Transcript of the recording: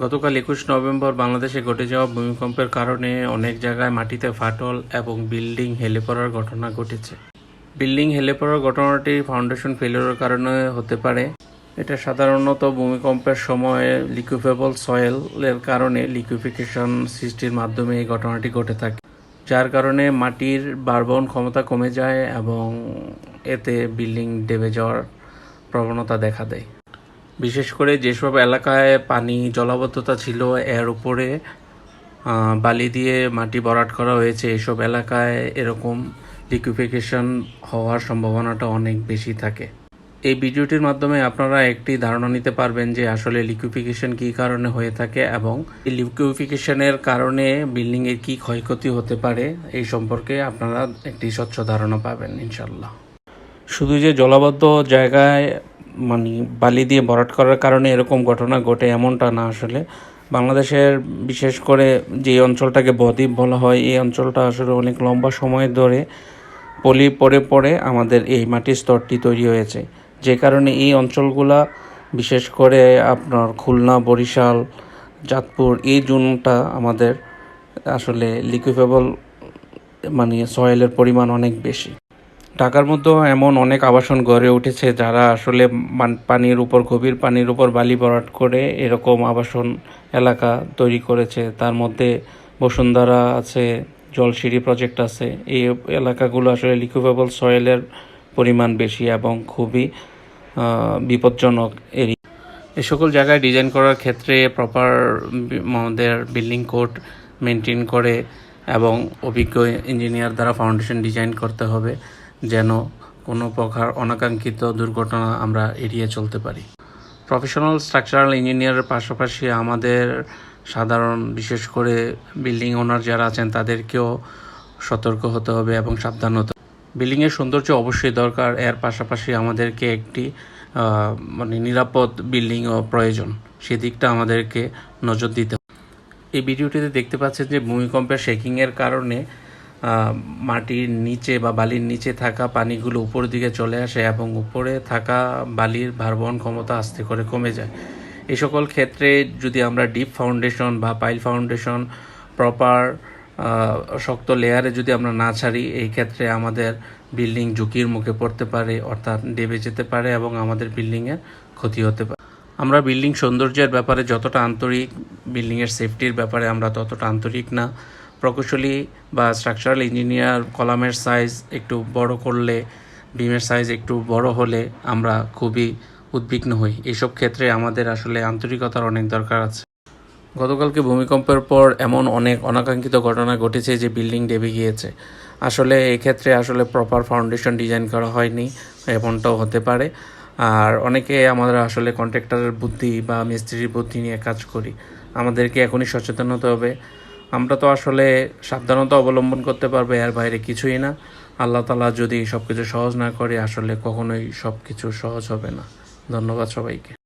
গতকাল একুশ নভেম্বর বাংলাদেশে ঘটে যাওয়া ভূমিকম্পের কারণে অনেক জায়গায় মাটিতে ফাটল এবং বিল্ডিং হেলে পড়ার ঘটনা ঘটেছে। বিল্ডিং হেলে পড়ার ঘটনাটি ফাউন্ডেশন ফেলিওরের কারণে হতে পারে। এটা সাধারণত ভূমিকম্পের সময় লিকুইফেবল সয়েলের কারণে লিকুইফিকেশন সৃষ্টির মাধ্যমে এই ঘটনাটি ঘটে থাকে, যার কারণে মাটির বারবহন ক্ষমতা কমে যায় এবং এতে বিল্ডিং ডেবে যাওয়ার প্রবণতা দেখা দেয়। বিশেষ করে যেসব এলাকায় পানি জলাবদ্ধতা ছিল, এর উপরে বালি দিয়ে মাটি ভরাট করা হয়েছে, এসব এলাকায় এরকম লিকুইফিকেশন হওয়ার সম্ভাবনাটা অনেক বেশি থাকে। এই ভিডিওটির মাধ্যমে আপনারা একটি ধারণা নিতে পারবেন যে আসলে লিকুইফিকেশন কী কারণে হয়ে থাকে এবং এই লিকুইফিকেশনের কারণে বিল্ডিংয়ের কী ক্ষয়ক্ষতি হতে পারে, এই সম্পর্কে আপনারা একটি স্বচ্ছ ধারণা পাবেন ইনশাল্লাহ শুধু যে জলাবদ্ধ জায়গায় মানে বালি দিয়ে ভরাট করার কারণে এরকম ঘটনা ঘটে এমনটা না আসলে। বাংলাদেশের বিশেষ করে যে অঞ্চলটাকে বদ্বীপ বলা হয়, এই অঞ্চলটা আসলে অনেক লম্বা সময় ধরে পলি পড়ে পড়ে আমাদের এই মাটির স্তরটি তৈরি হয়েছে। যে কারণে এই অঞ্চলগুলা, বিশেষ করে আপনার খুলনা, বরিশাল, চাঁদপুর, এই জোনটা আমাদের আসলে লিকুইফেবল মানে সয়েলের পরিমাণ অনেক বেশি। ঢাকার মধ্যেও এমন অনেক আবাসন গড়ে উঠেছে যারা আসলে পানির উপর, গভীর পানির উপর বালি ভরাট করে এরকম আবাসন এলাকা তৈরি করেছে। তার মধ্যে বসুন্ধরা আছে, জলসিঁড়ি প্রজেক্ট আছে। এই এলাকাগুলো আসলে লিকুইফেবল সয়েলের পরিমাণ বেশি এবং খুবই বিপজ্জনক এরিয়া। এই সকল জায়গায় ডিজাইন করার ক্ষেত্রে প্রপার আমাদের বিল্ডিং কোড মেনটেন করে এবং অভিজ্ঞ ইঞ্জিনিয়ার দ্বারা ফাউন্ডেশন ডিজাইন করতে হবে। যেন কোনো প্রকার অনাকাঙ্ক্ষিত দুর্ঘটনা আমরা এড়িয়ে চলতে পারি। প্রফেশনাল স্ট্রাকচারাল ইঞ্জিনিয়ারের পাশাপাশি আমাদের সাধারণ, বিশেষ করে বিল্ডিং ওনার যারা আছেন, তাদেরকেও সতর্ক হতে হবে এবং সাবধান হতে বিল্ডিংয়ের সৌন্দর্য অবশ্যই দরকার, এর পাশাপাশি আমাদেরকে একটি মানে নিরাপদ বিল্ডিংও প্রয়োজন। সেদিকটা আমাদেরকে নজর দিতে। এই ভিডিওটিতে দেখতে পাচ্ছেন যে ভূমিকম্পের শেকিংয়ের কারণে মাটির নিচে বা বালির নিচে থাকা পানিগুলো উপর দিকে চলে আসে এবং উপরে থাকা বালির ভারবহন ক্ষমতা আস্তে করে কমে যায়। এই সকল ক্ষেত্রে যদি আমরা ডিপ ফাউন্ডেশন বা পাইল ফাউন্ডেশন প্রপার শক্ত লেয়ারে যদি আমরা না ছাড়ি, এই ক্ষেত্রে আমাদের বিল্ডিং ঝুঁকির মুখে পড়তে পারে, অর্থাৎ ডেবে যেতে পারে এবং আমাদের বিল্ডিংয়ের ক্ষতি হতে পারে। আমরা বিল্ডিং সৌন্দর্যের ব্যাপারে যতটা আন্তরিক বিল্ডিংয়ের সেফটির ব্যাপারে আমরা ততটা আন্তরিক না। প্রকৌশলী বা স্ট্রাকচারাল ইঞ্জিনিয়ার কলামের সাইজ একটু বড় করলে বিমের সাইজ একটু বড় হলে আমরা খুবই উদ্বিগ্ন হই। এইসব ক্ষেত্রে আমাদের আসলে আন্তরিকতার অনেক দরকার আছে। গতকালকে ভূমিকম্পের পর এমন অনেক অনাকাঙ্ক্ষিত ঘটনা ঘটেছে যে বিল্ডিং ডেবে গিয়েছে। আসলে এক্ষেত্রে আসলে প্রপার ফাউন্ডেশন ডিজাইন করা হয়নি, এমনটাও হতে পারে। আর অনেকে আমাদের আসলে কন্ট্রাক্টরের বুদ্ধি বা মিস্ত্রির বুদ্ধি নিয়ে কাজ করি। আমাদেরকে এখনই সচেতন হতে হবে। আমরা তো আসলে সাবধানতা অবলম্বন করতে পারব, এর বাইরে কিছুই না। আল্লাহ তালা যদি সব কিছু সহজ না করে, আসলে কখনোই সব কিছু সহজ হবে না। ধন্যবাদ সবাইকে।